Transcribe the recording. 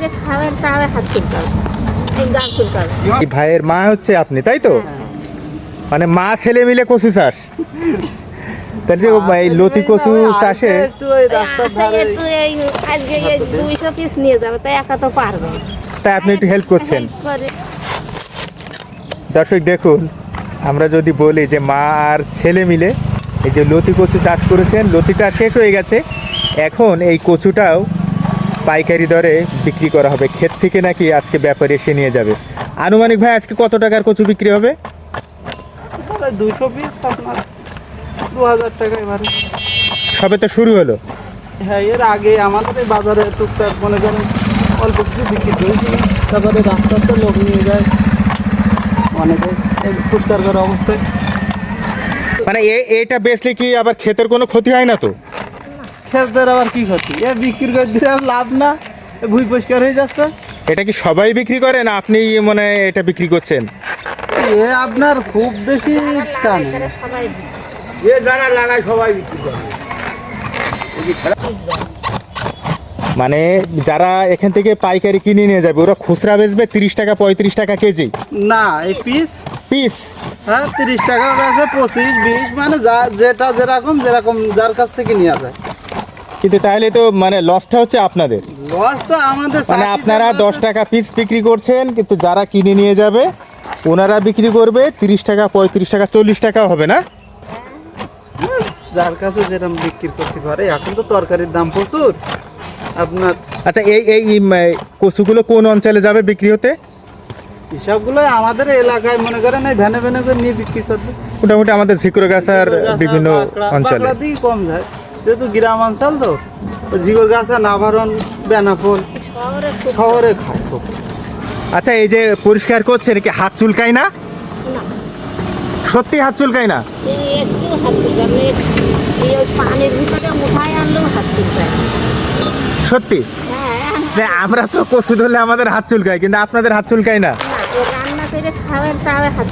করে খাবেন তাহলে হাত তুলতে হবে। গান তুলতে হবে। ভাইয়ের মা হচ্ছে আপনি তাই তো? মানে মা ছেলে মিলে কচু চাষ। তাহলে এই লতি কচু চাষে দুইশো পিস নিয়ে যাবে তাই একা তো পারবে তাই আপনি একটু হেল্প করছেন। দর্শক দেখুন আমরা যদি বলি যে মা আর ছেলে মিলে এই যে লতি কচু চাষ করেছেন লতিটা শেষ হয়ে গেছে। এখন এই কচুটাও পাইকারি দরে বিক্রি করা হবে। ক্ষেত থেকে নাকি আজকে ব্যাপারে এসে নিয়ে যাবে। আনুমানিক ভাই আজকে কত টাকার কচু বিক্রি হবে? দুশো পিস আপনার দু হাজার টাকা এবারে। সবে তো শুরু হলো। হ্যাঁ এর আগে আমাদের এই বাজারে টুকটাক মনে করেন অল্প কিছু বিক্রি করেছি তারপরে রাস্তার তো লোক নিয়ে যায়। অনেকে ফুটকার করা অবস্থায়। মানে এটা বেচলে কি আবার ক্ষেতের কোনো ক্ষতি হয় না তো? খেতের আবার কি ক্ষতি? এ বিক্রি করে দিলে আর লাভ না। এ ভুই পরিষ্কার হয়ে যাচ্ছে। এটা কি সবাই বিক্রি করে না আপনি মানে এটা বিক্রি করছেন? এ আপনার খুব বেশি টান। তারা সবাই দিচ্ছে। মানে যারা এখান থেকে পাইকারি কিনে নিয়ে যাবে ওরা খুচরা বেচবে তিরিশ টাকা পঁয়ত্রিশ টাকা কেজি? না এই পিস। পিস? হ্যাঁ তিরিশ টাকা আছে পঁচিশ বিশ মানে যা যেটা যেরকম যেরকম যার কাছ থেকে নেওয়া যায়। কিন্তু তাহলে তো মানে লসটা হচ্ছে আপনাদের। লস তো আমাদের মানে আপনারা দশ টাকা পিস বিক্রি করছেন কিন্তু যারা কিনে নিয়ে যাবে ওনারা বিক্রি করবে তিরিশ টাকা পঁয়ত্রিশ টাকা চল্লিশ টাকা হবে না? যার কাছে যেরকম বিক্রি করতে পারে এখন তো তরকারির দাম প্রচুর। আপনার আচ্ছা এই এই কচুগুলো কোন অঞ্চলে যাবে বিক্রি হতে? হিসাবগুলো আমাদের এলাকায় মনে করেন এই ভ্যানে ভ্যানে করে নিয়ে বিক্রি করবে। মোটামুটি আমাদের ঝিকরগাছার বিভিন্ন অঞ্চলে। কম যায়। যেহেতু গ্রাম অঞ্চল তো ঝিগর গাছা নাভারণ বেনাফল শহরে খায় খুব। আচ্ছা এই যে পরিষ্কার করছেন কি হাত চুলকায় না? না। সত্যি হাত চুলকায় না? সত্যি? হ্যাঁ। আমরা তো কচু ধরলে আমাদের হাত চুলকায় কিন্তু আপনাদের হাত চুলকায় না? রান্না করে তাহলে হাত